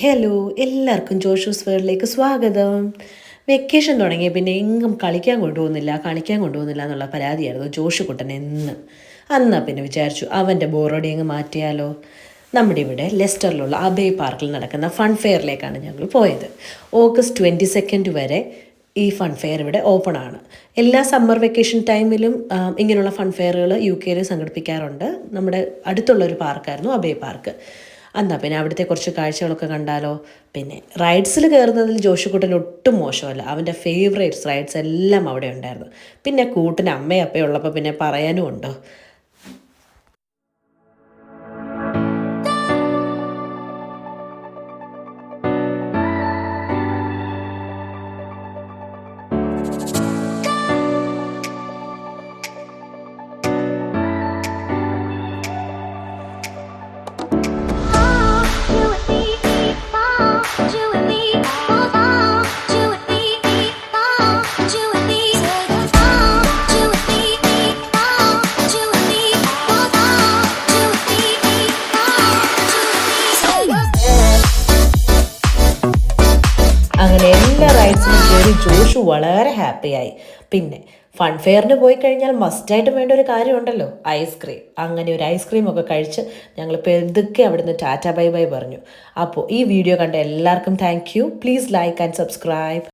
Hello എല്ലാവർക്കും ജോഷൂസ് വേൾഡിലേക്ക് സ്വാഗതം. വെക്കേഷൻ തുടങ്ങിയ പിന്നെ എങ്ങും കളിക്കാൻ കൊണ്ടുപോകുന്നില്ല കളിക്കാൻ കൊണ്ടുപോകുന്നില്ല എന്നുള്ള പരാതിയായിരുന്നു ജോഷു കുട്ടൻ എന്ന്. അന്നാ പിന്നെ വിചാരിച്ചു അവന്റെ ബോറടി അങ്ങ് മാറ്റിയാലോ. നമ്മുടെ ഇവിടെ ലെസ്റ്ററിലുള്ള അബേ പാർക്കിൽ നടക്കുന്ന ഫൺ ഫെയറിലേക്കാണ് ഞങ്ങൾ പോയത്. ഓഗസ്റ്റ് ട്വന്റി സെക്കൻഡ് വരെ ഈ ഫൺ ഫെയർ ഇവിടെ ഓപ്പൺ ആണ്. എല്ലാ സമ്മർ വെക്കേഷൻ ടൈമിലും ഇങ്ങനെയുള്ള ഫൺ ഫെയറുകൾ യു കെയിൽ സംഘടിപ്പിക്കാറുണ്ട്. നമ്മുടെ അടുത്തുള്ള ഒരു പാർക്കായിരുന്നു അബേ പാർക്ക് എന്നാ പിന്നെ അവിടുത്തെ കുറച്ച് കാഴ്ചകളൊക്കെ കണ്ടാലോ? പിന്നെ റൈഡ്സിൽ കയറുന്നതിൽ ജോഷിക്കുട്ടൻ ഒട്ടും മോശമല്ല. അവന്റെ ഫേവറേറ്റ്സ് റൈഡ്സ് എല്ലാം അവിടെ ഉണ്ടായിരുന്നു. പിന്നെ കൂട്ടിന് അമ്മയും അപ്പയും ഉള്ളപ്പോൾ പിന്നെ പറയാനും ഉണ്ടോ? അങ്ങനെ എല്ലാ റൈഡ്സിനും കയറി ജോഷു വളരെ ഹാപ്പിയായി പിന്നെ ഫൺ ഫെയറിന് പോയി കഴിഞ്ഞാൽ മസ്റ്റായിട്ട് വേണ്ട ഒരു കാര്യമുണ്ടല്ലോ ഐസ്ക്രീം അങ്ങനെ ഒരു ഐസ്ക്രീം ഒക്കെ കഴിച്ച് ഞങ്ങൾ പെതുക്കെ അവിടുന്ന് ടാറ്റ ബൈ ബൈ പറഞ്ഞു. അപ്പോൾ ഈ വീഡിയോ കണ്ട എല്ലാവർക്കും thank you please like and subscribe